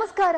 ನಮಸ್ಕಾರ.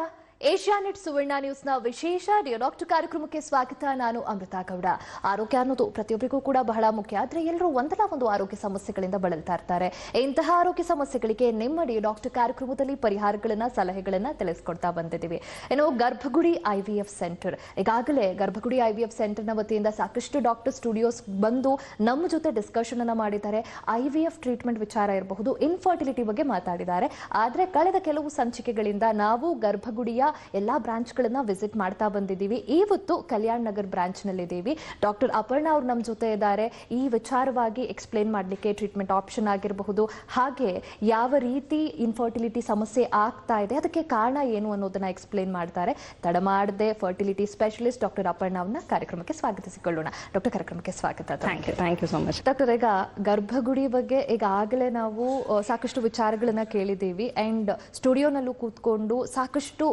ಏಷ್ಯಾನೆಟ್ ಸುವರ್ಣ ನ್ಯೂಸ್ನ ವಿಶೇಷ ಡಾಕ್ಟರ್ ಕಾರ್ಯಕ್ರಮಕ್ಕೆ ಸ್ವಾಗತ. ನಾನು ಅಮೃತಾ ಗೌಡ. ಆರೋಗ್ಯ ಅನ್ನೋದು ಪ್ರತಿಯೊಬ್ಬರಿಗೂ ಕೂಡ ಬಹಳ ಮುಖ್ಯ. ಆದರೆ ಎಲ್ಲರೂ ಒಂದಲ್ಲ ಒಂದು ಆರೋಗ್ಯ ಸಮಸ್ಯೆಗಳಿಂದ ಬಳಲ್ತಾ ಇರ್ತಾರೆ. ಇಂತಹ ಆರೋಗ್ಯ ಸಮಸ್ಯೆಗಳಿಗೆ ನಿಮ್ಮ ಡಾಕ್ಟರ್ ಕಾರ್ಯಕ್ರಮದಲ್ಲಿ ಪರಿಹಾರಗಳನ್ನ, ಸಲಹೆಗಳನ್ನು ತಿಳಿಸ್ಕೊಡ್ತಾ ಬಂದಿದ್ದೀವಿ. ಏನೋ ಗರ್ಭಗುಡಿ ಐವಿಎಫ್ ಸೆಂಟರ್. ಈಗಾಗಲೇ ಗರ್ಭಗುಡಿ ಐವಿಎಫ್ ಸೆಂಟರ್ನ ವತಿಯಿಂದ ಸಾಕಷ್ಟು ಡಾಕ್ಟರ್ ಸ್ಟುಡಿಯೋಸ್ ಬಂದು ನಮ್ಮ ಜೊತೆ ಡಿಸ್ಕಷನ್ ಅನ್ನು ಮಾಡಿದ್ದಾರೆ. ಐವಿಎಫ್ ಟ್ರೀಟ್ಮೆಂಟ್ ವಿಚಾರ ಇರಬಹುದು. ಇನ್ಫರ್ಟಿಲಿಟಿ ಬಗ್ಗೆ ಮಾತಾಡಿದ್ದಾರೆ. ಆದರೆ ಕಳೆದ ಕೆಲವು ಸಂಚಿಕೆಗಳಿಂದ ನಾವು ಗರ್ಭಗುಡಿಯ ಎಲ್ಲಾ ಬ್ರಾಂಚ್ಗಳನ್ನ ವಿಸಿಟ್ ಮಾಡ್ತಾ ಬಂದಿದ್ದೀವಿ. ಇವತ್ತು ಕಲ್ಯಾಣ್ ನಗರ್ ಬ್ರಾಂಚ್ ನಲ್ಲಿದ್ದೀವಿ ಡಾಕ್ಟರ್ ಅಪರ್ಣ ಅವ್ರು ನಮ್ಮ ಜೊತೆ ಇದ್ದಾರೆ. ಈ ವಿಚಾರವಾಗಿ ಎಕ್ಸ್ಪ್ಲೇನ್ ಮಾಡಲಿಕ್ಕೆ ಟ್ರೀಟ್ಮೆಂಟ್ ಆಪ್ಷನ್ ಆಗಿರಬಹುದು. ಹಾಗೆ ಯಾವ ರೀತಿ ಇನ್ಫರ್ಟಿಲಿಟಿ ಸಮಸ್ಯೆ ಆಗ್ತಾ ಇದೆ ಅದಕ್ಕೆ ಕಾರಣ ಏನು ಅನ್ನೋದನ್ನ ಎಕ್ಸ್ಪ್ಲೇನ್ ಮಾಡ್ತಾರೆ. ತಡ ಮಾಡದೆ ಫರ್ಟಿಲಿಟಿ ಸ್ಪೆಷಲಿಸ್ಟ್ ಡಾಕ್ಟರ್ ಅಪರ್ಣ ಅವ್ರನ್ನ ಕಾರ್ಯಕ್ರಮಕ್ಕೆ ಸ್ವಾಗತಿಸಿಕೊಳ್ಳೋಣ. ಡಾಕ್ಟರ್ ಕಾರ್ಯಕ್ರಮಕ್ಕೆ ಸ್ವಾಗತ. Thank you thank you so much doctor ಈಗ ಗರ್ಭಗುಡಿ ಬಗ್ಗೆ ಈಗಾಗಲೇ ನಾವು ಸಾಕಷ್ಟು ವಿಚಾರಗಳನ್ನ ಕೇಳಿದ್ದೀವಿ. ಅಂಡ್ ಸ್ಟುಡಿಯೋನಲ್ಲೂ ಕೂತ್ಕೊಂಡು ಸಾಕಷ್ಟು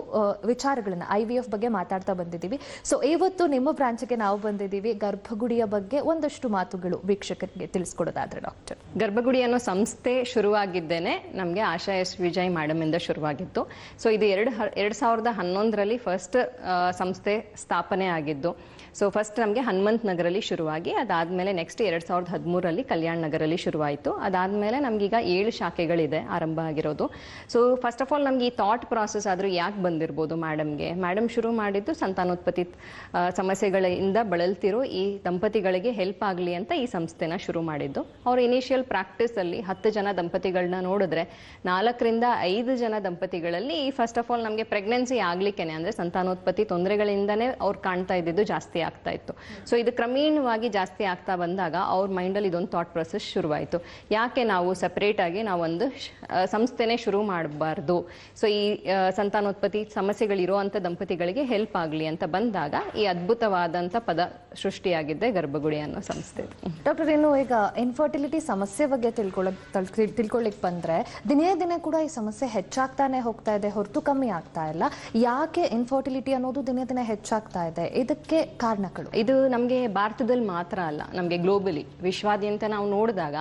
ವಿಚಾರಗಳನ್ನ ಐ ವಿ ಎಫ್ ಬಗ್ಗೆ ಮಾತಾಡ್ತಾ ಬಂದಿದ್ದೀವಿ. ಸೊ ಇವತ್ತು ನಿಮ್ಮ ಬ್ರಾಂಚ್ಗೆ ನಾವು ಬಂದಿದ್ದೀವಿ. ಗರ್ಭಗುಡಿಯ ಬಗ್ಗೆ ಒಂದಷ್ಟು ಮಾತುಗಳು ವೀಕ್ಷಕರಿಗೆ ತಿಳಿಸ್ಕೊಡೋದಾದ್ರೆ ಡಾಕ್ಟರ್. ಗರ್ಭಗುಡಿ ಅನ್ನೋ ಸಂಸ್ಥೆ ಶುರುವಾಗಿದ್ದೇನೆ. ನಮಗೆ ಆಶಾ ಎಸ್ ವಿಜಯ್ ಮೇಡಮ್ ಇಂದ ಶುರುವಾಗಿತ್ತು. ಸೊ ಇದು ಎರಡು ಎರಡು ಸಾವಿರದ ಹನ್ನೊಂದರಲ್ಲಿ ಫಸ್ಟ್ ಸಂಸ್ಥೆ ಸ್ಥಾಪನೆ ಆಗಿದ್ದು ಸೊ ಫಸ್ಟ್ ನಮಗೆ ಹನುಮಂತ್ ನಗರಲ್ಲಿ ಶುರುವಾಗಿ, ಅದಾದಮೇಲೆ ನೆಕ್ಸ್ಟ್ ಎರಡು ಸಾವಿರದ ಹದಿಮೂರಲ್ಲಿ ಕಲ್ಯಾಣ ನಗರಲ್ಲಿ ಶುರುವಾಯಿತು. ಅದಾದಮೇಲೆ ನಮಗೀಗ ಏಳು ಶಾಖೆಗಳಿದೆ ಆರಂಭ ಆಗಿರೋದು. ಸೊ ಫಸ್ಟ್ ಆಫ್ ಆಲ್ ನಮಗೆ ಈ ಥಾಟ್ ಪ್ರಾಸೆಸ್ ಆದರೂ ಯಾಕೆ ಬಂದಿರ್ಬೋದು ಮೇಡಮ್ಗೆ ಮೇಡಮ್ ಶುರು ಮಾಡಿದ್ದು ಸಂತಾನೋತ್ಪತ್ತಿ ಸಮಸ್ಯೆಗಳಿಂದ ಬಳಲ್ತಿರೋ ಈ ದಂಪತಿಗಳಿಗೆ ಹೆಲ್ಪ್ ಆಗಲಿ ಅಂತ ಈ ಸಂಸ್ಥೆನ ಶುರು ಮಾಡಿದ್ದು. ಅವ್ರ ಇನಿಷಿಯಲ್ ಪ್ರಾಕ್ಟೀಸಲ್ಲಿ ಹತ್ತು ಜನ ದಂಪತಿಗಳನ್ನ ನೋಡಿದ್ರೆ ನಾಲ್ಕರಿಂದ ಐದು ಜನ ದಂಪತಿಗಳಲ್ಲಿ ಫಸ್ಟ್ ಆಫ್ ಆಲ್ ನಮಗೆ ಪ್ರೆಗ್ನೆನ್ಸಿ ಆಗ್ಲಿಕ್ಕೇನೆ ಅಂದರೆ ಸಂತಾನೋತ್ಪತ್ತಿ ತೊಂದರೆಗಳಿಂದನೇ ಅವ್ರು ಕಾಣ್ತಾ ಇದ್ದಿದ್ದು ಜಾಸ್ತಿ ಆಗ್ತಾ ಇತ್ತು. ಸೊ ಇದು ಕ್ರಮೇಣವಾಗಿ ಜಾಸ್ತಿ ಆಗ್ತಾ ಬಂದಾಗ ಅವ್ರ ಮೈಂಡಲ್ಲಿ ಇದೊಂದು ಥಾಟ್ ಪ್ರೊಸೆಸ್ ಶುರುವಾಯಿತು. ಯಾಕೆ ನಾವು ಸಪ್ರೇಟ್ ಆಗಿ ನಾವೊಂದು ಸಂಸ್ಥೆನೇ ಶುರು ಮಾಡಬಾರ್ದು? ಸೊ ಈ ಸಂತಾನೋತ್ಪತ್ತಿ ಸಮಸ್ಯೆಗಳಿರೋ ಅಂಥ ದಂಪತಿಗಳಿಗೆ ಹೆಲ್ಪ್ ಆಗಲಿ ಅಂತ ಬಂದಾಗ ಈ ಅದ್ಭುತವಾದಂಥ ಪದ ಸೃಷ್ಟಿಯಾಗಿದ್ದೆ ಗರ್ಭಗುಡಿ ಅನ್ನೋ ಸಂಸ್ಥೆ. ಡಾಕ್ಟರ್ ಇನ್ನು ಈಗ ಇನ್ಫರ್ಟಿಲಿಟಿ ಸಮಸ್ಯೆ ಬಗ್ಗೆ ತಿಳ್ಕೊಳ್ಳೋ ತಿಳ್ಕೊಳ್ಳಿಕ್ ಬಂದ್ರೆ ದಿನೇ ದಿನೇ ಕೂಡ ಈ ಸಮಸ್ಯೆ ಹೆಚ್ಚಾಗ್ತಾನೆ ಹೋಗ್ತಾ ಇದೆ ಹೊರತು ಕಮ್ಮಿ ಆಗ್ತಾ ಇಲ್ಲ. ಯಾಕೆ ಇನ್ಫರ್ಟಿಲಿಟಿ ಅನ್ನೋದು ದಿನೇ ದಿನೇ ಹೆಚ್ಚಾಗ್ತಾ ಇದೆ? ಇದಕ್ಕೆ ಕಾರಣಗಳು? ಇದು ನಮಗೆ ಭಾರತದಲ್ಲಿ ಮಾತ್ರ ಅಲ್ಲ ನಮಗೆ ಗ್ಲೋಬಲಿ ವಿಶ್ವಾದ್ಯಂತ ನಾವು ನೋಡಿದಾಗ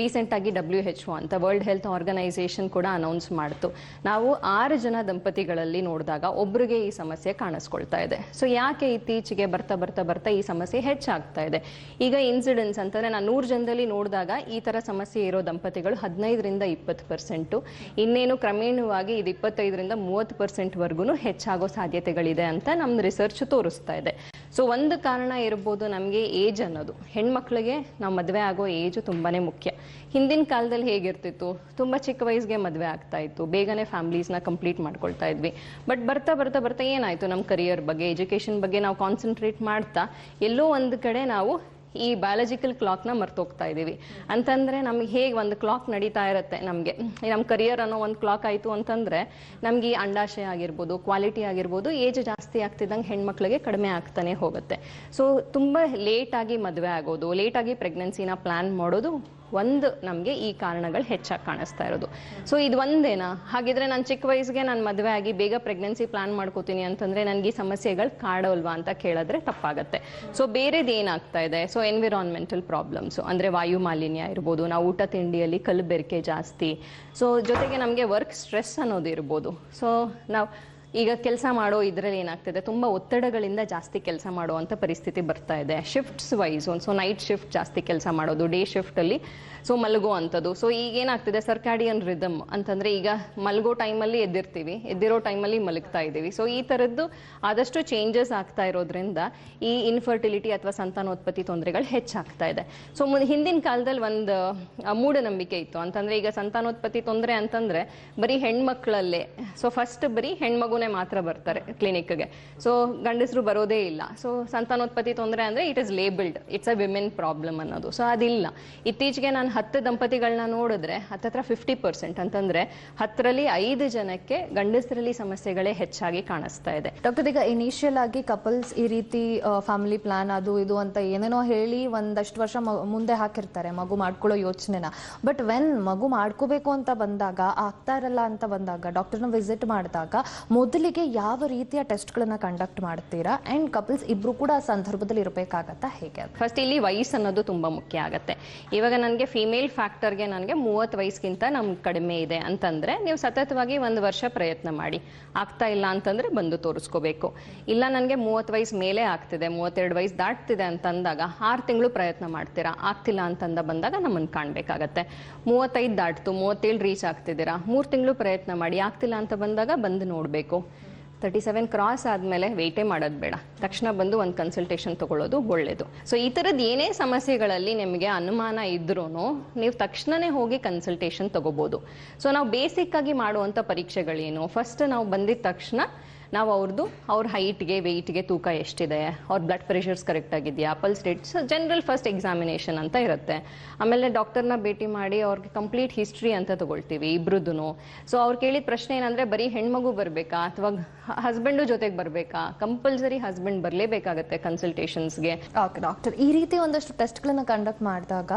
ರೀಸೆಂಟ್ ಆಗಿ ಡಬ್ಲ್ಯೂ ಎಚ್ ಒ ಅಂತ ವರ್ಲ್ಡ್ ಹೆಲ್ತ್ ಆರ್ಗನೈಸೇಷನ್ ಕೂಡ ಅನೌನ್ಸ್ ಮಾಡ್ತು. ನಾವು ಆರು ಜನ ದಂಪತಿಗಳಲ್ಲಿ ನೋಡಿದಾಗ ಒಬ್ಬರಿಗೆ ಈ ಸಮಸ್ಯೆ ಕಾಣಿಸ್ಕೊಳ್ತಾ ಇದೆ. ಸೊ ಯಾಕೆ ಇತ್ತೀಚೆಗೆ ಬರ್ತಾ ಬರ್ತಾ ಬರ್ತಾ ಈ ಸಮಸ್ಯೆ ಹೆಚ್ಚಾಗ್ತಾ ಇದೆ. ಈಗ ಇನ್ಸಿಡೆನ್ಸ್ ಅಂತಂದ್ರೆ ನಾನು ನೂರು ಜನದಲ್ಲಿ ನೋಡಿದಾಗ ಈ ತರ ಸಮಸ್ಯೆ ಇರೋ ದಂಪತಿಗಳು ಹದಿನೈದರಿಂದ ಇಪ್ಪತ್ತು ಪರ್ಸೆಂಟು ಇನ್ನೇನು ಕ್ರಮೇಣವಾಗಿ ಇದು ಇಪ್ಪತ್ತೈದರಿಂದ ಮೂವತ್ತು ಪರ್ಸೆಂಟ್ವರೆಗೂ ಹೆಚ್ಚಾಗೋ ಸಾಧ್ಯತೆಗಳಿದೆ ಅಂತ ನಮ್ಮ ರಿಸರ್ಚ್ ತೋರಿಸ್ತಾ ಇದೆ. ಸೊ ಒಂದು ಕಾರಣ ಇರ್ಬೋದು ನಮಗೆ ಏಜ್ ಅನ್ನೋದು. ಹೆಣ್ಮಕ್ಳಿಗೆ ನಾವು ಮದುವೆ ಆಗೋ ಏಜು ತುಂಬಾ ಮುಖ್ಯ. ಹಿಂದಿನ ಕಾಲದಲ್ಲಿ ಹೇಗಿರ್ತಿತ್ತು? ತುಂಬ ಚಿಕ್ಕ ವಯಸ್ಸಿಗೆ ಮದುವೆ ಆಗ್ತಾ ಇತ್ತು. ಬೇಗನೆ ಫ್ಯಾಮ್ಲೀಸ್ನ ಕಂಪ್ಲೀಟ್ ಮಾಡ್ಕೊಳ್ತಾ ಇದ್ವಿ. ಬಟ್ ಬರ್ತಾ ಬರ್ತಾ ಬರ್ತಾ ಏನಾಯಿತು ನಮ್ಮ ಕರಿಯರ್ ಬಗ್ಗೆ? ಎಜುಕೇಷನ್ ಬಗ್ಗೆ ನಾವು ಕಾನ್ಸಂಟ್ರೇಟ್ ಮಾಡ್ತಾ ಎಲ್ಲೋ ಒಂದು ಕಡೆ ನಾವು ಈ ಬಯಾಲಜಿಕಲ್ ಕ್ಲಾಕ್ನ ಮರ್ತೋಗ್ತಾ ಇದ್ದೀವಿ. ಅಂತಂದ್ರೆ ನಮ್ಗೆ ಹೇಗೆ ಒಂದು ಕ್ಲಾಕ್ ನಡೀತಾ ಇರುತ್ತೆ ನಮಗೆ? ನಮ್ಮ ಕರಿಯರ್ ಅನ್ನೋ ಒಂದು ಕ್ಲಾಕ್ ಆಯಿತು ಅಂತಂದ್ರೆ ನಮ್ಗೆ ಈ ಅಂಡಾಶಯ ಆಗಿರ್ಬೋದು ಕ್ವಾಲಿಟಿ ಆಗಿರ್ಬೋದು ಏಜ್ ಜಾಸ್ತಿ ಆಗ್ತಿದ್ದಂಗೆ ಹೆಣ್ಮಕ್ಳಿಗೆ ಕಡಿಮೆ ಆಗ್ತಾನೆ ಹೋಗುತ್ತೆ. ಸೊ ತುಂಬ ಲೇಟಾಗಿ ಮದುವೆ ಆಗೋದು ಲೇಟಾಗಿ ಪ್ರೆಗ್ನೆನ್ಸಿನ ಪ್ಲಾನ್ ಮಾಡೋದು ಒಂದು ನಮಗೆ ಈ ಕಾರಣಗಳು ಹೆಚ್ಚಾಗಿ ಕಾಣಿಸ್ತಾ ಇರೋದು. ಸೊ ಇದು ಒಂದೇನಾ? ಹಾಗಿದ್ರೆ ನಾನು ಚಿಕ್ಕ ವಯಸ್ಸಿಗೆ ನಾನು ಮದುವೆ ಆಗಿ ಬೇಗ ಪ್ರೆಗ್ನೆನ್ಸಿ ಪ್ಲಾನ್ ಮಾಡ್ಕೋತೀನಿ ಅಂತಂದ್ರೆ ನನಗೆ ಈ ಸಮಸ್ಯೆಗಳು ಕಾಡೋಲ್ವಾ ಅಂತ ಕೇಳಿದ್ರೆ ತಪ್ಪಾಗುತ್ತೆ. ಸೊ ಬೇರೆದು ಏನಾಗ್ತಾ ಇದೆ? ಸೊ ಎನ್ವಿರಾನ್ಮೆಂಟಲ್ ಪ್ರಾಬ್ಲಮ್ಸು ಅಂದರೆ ವಾಯು ಮಾಲಿನ್ಯ ಇರ್ಬೋದು, ನಾವು ಊಟ ತಿಂಡಿಯಲ್ಲಿ ಕಲ್ಲು ಬೆರಕೆ ಜಾಸ್ತಿ. ಸೊ ಜೊತೆಗೆ ನಮಗೆ ವರ್ಕ್ ಸ್ಟ್ರೆಸ್ ಅನ್ನೋದು ಇರ್ಬೋದು. ಸೊ ನಾವು ಈಗ ಕೆಲಸ ಮಾಡೋ ಇದರಲ್ಲಿ ಏನಾಗ್ತಿದೆ? ತುಂಬ ಒತ್ತಡಗಳಿಂದ ಜಾಸ್ತಿ ಕೆಲಸ ಮಾಡುವಂಥ ಪರಿಸ್ಥಿತಿ ಬರ್ತಾ ಇದೆ. ಶಿಫ್ಟ್ಸ್ ವೈಸ್ ಒಂದು ಸೊ ನೈಟ್ ಶಿಫ್ಟ್ ಜಾಸ್ತಿ ಕೆಲಸ ಮಾಡೋದು ಡೇ ಶಿಫ್ಟಲ್ಲಿ ಸೊ ಮಲಗೋ ಅಂಥದ್ದು ಸೊ ಈಗ ಏನಾಗ್ತಿದೆ? ಸರ್ಕಾಡಿಯನ್ ರಿದಮ್ ಅಂತಂದರೆ ಈಗ ಮಲಗೋ ಟೈಮಲ್ಲಿ ಎದ್ದಿರ್ತೀವಿ, ಎದ್ದಿರೋ ಟೈಮಲ್ಲಿ ಮಲಗ್ತಾ ಇದ್ದೀವಿ. ಸೊ ಈ ಥರದ್ದು ಆದಷ್ಟು ಚೇಂಜಸ್ ಆಗ್ತಾ ಇರೋದ್ರಿಂದ ಈ ಇನ್ಫರ್ಟಿಲಿಟಿ ಅಥವಾ ಸಂತಾನೋತ್ಪತ್ತಿ ತೊಂದರೆಗಳು ಹೆಚ್ಚಾಗ್ತಾ ಇದೆ. ಸೊ ಹಿಂದಿನ ಕಾಲದಲ್ಲಿ ಒಂದು ಮೂಢನಂಬಿಕೆ ಇತ್ತು. ಅಂತಂದ್ರೆ ಈಗ ಸಂತಾನೋತ್ಪತ್ತಿ ತೊಂದರೆ ಅಂತಂದ್ರೆ ಬರೀ ಹೆಣ್ಮಕ್ಳಲ್ಲೇ. ಸೊ ಫಸ್ಟ್ ಬರೀ ಹೆಣ್ಮಗುನೇ ಮಾತ್ರ ಬರ್ತಾರೆ ಕ್ಲಿನಿಕ್ಗೆ ಸೊ ಗಂಡಸರು ಬರೋದೇ ಇಲ್ಲ. ಸೊ ಸಂತಾನೋತ್ಪತ್ತಿ ತೊಂದರೆ ಅಂದ್ರೆ it is labelled it's a women problem ಅನ್ನೋದು. ಸೊ ಅದಿಲ್ಲ. ಇತ್ತೀಚೆಗೆ ನಾನು ಹತ್ತು ದಂಪತಿಗಳನ್ನ ನೋಡಿದ್ರೆ, ಹತ್ತತ್ರ ಫಿಫ್ಟಿ ಪರ್ಸೆಂಟ್ ಅಂತಂದ್ರೆ ಹತ್ತರಲ್ಲಿ ಐದು ಜನಕ್ಕೆ ಗಂಡಸರಲ್ಲಿ ಸಮಸ್ಯೆಗಳೇ ಹೆಚ್ಚಾಗಿ ಕಾಣಿಸ್ತಾ ಇದೆ. ಡಾಕ್ಟರ್ ಈಗ ಇನಿಷಿಯಲ್ ಆಗಿ ಕಪಲ್ಸ್ ಈ ರೀತಿ ಫ್ಯಾಮಿಲಿ ಪ್ಲಾನ್ ಅದು ಇದು ಅಂತ ಏನೇನೋ ಹೇಳಿ ಒಂದಷ್ಟು ವರ್ಷ ಮುಂದೆ ಹಾಕಿರ್ತಾರೆ ಮಗು ಮಾಡ್ಕೊಳ್ಳೋ ಯೋಚನೆನ. ಬಟ್ ವೆನ್ ಮಗು ಮಾಡ್ಕೋಬೇಕು ಅಂತ ಬಂದಾಗ, ಆಗ್ತಾ ಇರಲ್ಲ ಅಂತ ಬಂದಾಗ ಡಾಕ್ಟರ್ನ ವಿಸಿಟ್ ಮಾಡಿದಾಗ ಮೊದಲಿಗೆ ಯಾವ ರೀತಿಯ ಟೆಸ್ಟ್ಗಳನ್ನ ಕಂಡಕ್ಟ್ ಮಾಡ್ತೀರಾ? ಅಂಡ್ ಕಪಲ್ಸ್ ಇಬ್ರು ಕೂಡ ಆ ಸಂದರ್ಭದಲ್ಲಿ ಇರಬೇಕಾಗತ್ತಾ? ಹೇಗೆ ಫಸ್ಟ್ ಇಲ್ಲಿ ವಯಸ್ಸು ಅನ್ನೋದು ತುಂಬ ಮುಖ್ಯ ಆಗುತ್ತೆ. ಇವಾಗ ನನಗೆ ಫಿಮೇಲ್ ಫ್ಯಾಕ್ಟರ್ಗೆ ನನಗೆ ಮೂವತ್ತು ವಯಸ್ಸಿಗಿಂತ ನಮ್ಗೆ ಕಡಿಮೆ ಇದೆ ಅಂತಂದರೆ ನೀವು ಸತತವಾಗಿ ಒಂದು ವರ್ಷ ಪ್ರಯತ್ನ ಮಾಡಿ. ಆಗ್ತಾ ಇಲ್ಲ ಅಂತಂದರೆ ಬಂದು ತೋರಿಸ್ಕೋಬೇಕು. ಇಲ್ಲ ನನಗೆ ಮೂವತ್ತು ವಯಸ್ಸು ಮೇಲೆ ಆಗ್ತಿದೆ, ಮೂವತ್ತೆರಡು ವಯಸ್ಸು ದಾಟ್ತಿದೆ ಅಂತಂದಾಗ ಆರು ತಿಂಗಳು ಪ್ರಯತ್ನ ಮಾಡ್ತೀರಾ? ಆಗ್ತಿಲ್ಲ ಅಂತಂದ ಬಂದಾಗ ನಮ್ಮನ್ನು ಕಾಣಬೇಕಾಗತ್ತೆ. ಮೂವತ್ತೈದು ದಾಟ್ತು, ಮೂವತ್ತೇಳು ರೀಚ್ ಆಗ್ತಿದ್ದೀರಾ? ಮೂರು ತಿಂಗಳು ಪ್ರಯತ್ನ ಮಾಡಿ, ಆಗ್ತಿಲ್ಲ ಅಂತ ಬಂದಾಗ ಬಂದು ನೋಡಬೇಕು. ತರ್ಟಿ ಸೆವೆನ್ ಕ್ರಾಸ್ ಆದಮೇಲೆ ವೆಯ್ಟೇ ಮಾಡೋದು ಬೇಡ. ತಕ್ಷಣ ಬಂದು ಒಂದು ಕನ್ಸಲ್ಟೇಷನ್ ತಗೊಳ್ಳೋದು ಒಳ್ಳೆಯದು ಸೊ ಈ ಥರದ್ದು ಏನೇ ಸಮಸ್ಯೆಗಳಲ್ಲಿ ನಿಮಗೆ ಅನುಮಾನ ಇದ್ರೂ ನೀವು ತಕ್ಷಣವೇ ಹೋಗಿ ಕನ್ಸಲ್ಟೇಷನ್ ತೊಗೋಬೋದು. ಸೊ ನಾವು ಬೇಸಿಕ್ ಆಗಿ ಮಾಡುವಂಥ ಪರೀಕ್ಷೆಗಳೇನು? ಫಸ್ಟ್ ನಾವು ಬಂದಿದ ತಕ್ಷಣ ನಾವು ಅವ್ರದ್ದು ಅವ್ರ ಹೈಟ್ಗೆ ವೆಯ್ಟ್ಗೆ ತೂಕ ಎಷ್ಟಿದೆ, ಅವ್ರ ಬ್ಲಡ್ ಪ್ರೆಷರ್ಸ್ ಕರೆಕ್ಟ್ ಆಗಿದೆಯಾ pulse rates general first examination ಅಂತ ಇರುತ್ತೆ. ಆಮೇಲೆ ಡಾಕ್ಟರ್ನ ಭೇಟಿ ಮಾಡಿ ಅವ್ರಿಗೆ ಕಂಪ್ಲೀಟ್ ಹಿಸ್ಟ್ರಿ ಅಂತ ತಗೊಳ್ತೀವಿ ಇಬ್ರದ್ದು ಸೊ ಅವ್ರು ಕೇಳಿದ ಪ್ರಶ್ನೆ ಏನಂದ್ರೆ, ಬರೀ ಹೆಣ್ಮಗು ಬರಬೇಕಾ ಅಥವಾ ಹಸ್ಬೆಂಡು ಜೊತೆಗೆ ಬರಬೇಕಾ? ಕಂಪಲ್ಸರಿ ಹಸ್ಬೆಂಡ್ ಬರಲೇಬೇಕಾಗತ್ತೆ ಕನ್ಸಲ್ಟೇಷನ್ಸ್ಗೆ ಓಕೆ ಡಾಕ್ಟರ್ ಈ ರೀತಿ ಒಂದಷ್ಟು ಟೆಸ್ಟ್ಗಳನ್ನು ಕಂಡಕ್ಟ್ ಮಾಡಿದಾಗ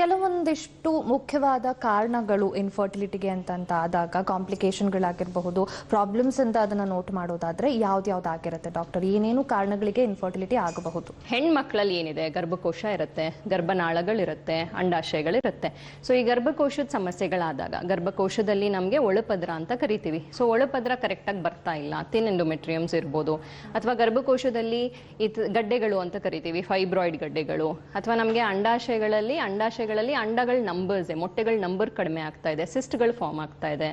ಕೆಲವೊಂದಿಷ್ಟು ಮುಖ್ಯವಾದ ಕಾರಣಗಳು ಇನ್ಫರ್ಟಿಲಿಟಿಗೆ ಅಂತಂತ ಆದಾಗ ಕಾಂಪ್ಲಿಕೇಶನ್ಗಳಾಗಿರಬಹುದು ಪ್ರಾಬ್ಲಮ್ಸ್ ಅಂತ ಅದನ್ನು ನೋಟ್ ಮಾಡೋದಾದ್ರೆ ಯಾವ್ದಾವ್ದಾಗಿರುತ್ತೆ ಡಾಕ್ಟರ್ ಏನೇನು ಕಾರಣಗಳಿಗೆ ಇನ್ಫರ್ಟಿಲಿಟಿ ಆಗಬಹುದು? ಹೆಣ್ಮಕ್ಳಲ್ಲಿ ಏನಿದೆ? ಗರ್ಭಕೋಶ ಇರುತ್ತೆ ಗರ್ಭನಾಳಗಳಿರುತ್ತೆ ಅಂಡಾಶಯಗಳಿರುತ್ತೆ. ಸೊ ಈ ಗರ್ಭಕೋಶದ ಸಮಸ್ಯೆಗಳಾದಾಗ ಗರ್ಭಕೋಶದಲ್ಲಿ ನಮಗೆ ಒಳಪದ್ರ ಅಂತ ಕರಿತೀವಿ. ಸೊ ಒಳಪದ್ರ ಕರೆಕ್ಟಾಗಿ ಬರ್ತಾ ಇಲ್ಲ. ತಿನ್ ಎಂಡೋಮೆಟ್ರಿಯಮ್ಸ್ ಇರ್ಬೋದು. ಅಥವಾ ಗರ್ಭಕೋಶದಲ್ಲಿ ಇತ್ ಗಡ್ಡೆಗಳು ಅಂತ ಕರಿತೀವಿ ಫೈಬ್ರಾಯ್ಡ್ ಗಡ್ಡೆಗಳು. ಅಥವಾ ನಮಗೆ ಅಂಡಾಶಯಗಳಲ್ಲಿ ಅಂಡಾಶಯಗಳಲ್ಲಿ ಅಂಡಗಳ ನಂಬರ್ಸ್ ಮೊಟ್ಟೆಗಳ ನಂಬರ್ ಕಡಿಮೆ ಆಗ್ತಾ ಇದೆ ಸಿಸ್ಟ್ಗಳು ಫಾರ್ಮ್ ಆಗ್ತಾ ಇದೆ.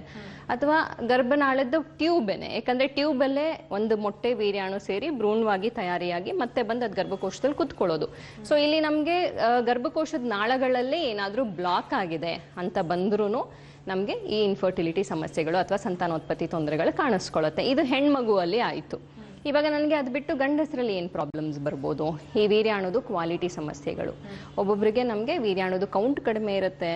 ಅಥವಾ ಗರ್ಭನಾಳದ ಏನೇ ಯಾಕಂದ್ರೆ ಟ್ಯೂಬಲ್ಲೇ ಒಂದು ಮೊಟ್ಟೆ ವೀರ್ಯಾಣು ಸೇರಿ ಭ್ರೂಣವಾಗಿ ತಯಾರಿಯಾಗಿ ಮತ್ತೆ ಬಂದು ಅದು ಗರ್ಭಕೋಶದಲ್ಲಿ ಕುತ್ಕೊಳ್ಳೋದು. ಸೊ ಇಲ್ಲಿ ನಮಗೆ ಗರ್ಭಕೋಶದ ನಾಳಗಳಲ್ಲಿ ಏನಾದರೂ ಬ್ಲಾಕ್ ಆಗಿದೆ ಅಂತ ಬಂದ್ರೂ ನಮಗೆ ಈ ಇನ್ಫರ್ಟಿಲಿಟಿ ಸಮಸ್ಯೆಗಳು ಅಥವಾ ಸಂತಾನೋತ್ಪತ್ತಿ ತೊಂದರೆಗಳು ಕಾಣಿಸ್ಕೊಳ್ಳುತ್ತೆ. ಇದು ಹೆಣ್ಮಗುವಲ್ಲಿ ಆಯಿತು. ಇವಾಗ ನನಗೆ ಅದು ಬಿಟ್ಟು ಗಂಡಸರಲ್ಲಿ ಏನು ಪ್ರಾಬ್ಲಮ್ಸ್ ಬರ್ಬೋದು? ಈ ವೀರ್ಯಾಣುದು ಕ್ವಾಲಿಟಿ ಸಮಸ್ಯೆಗಳು. ಒಬ್ಬೊಬ್ಬರಿಗೆ ನಮಗೆ ವೀರ್ಯಾಣುದು ಕೌಂಟ್ ಕಡಿಮೆ ಇರುತ್ತೆ.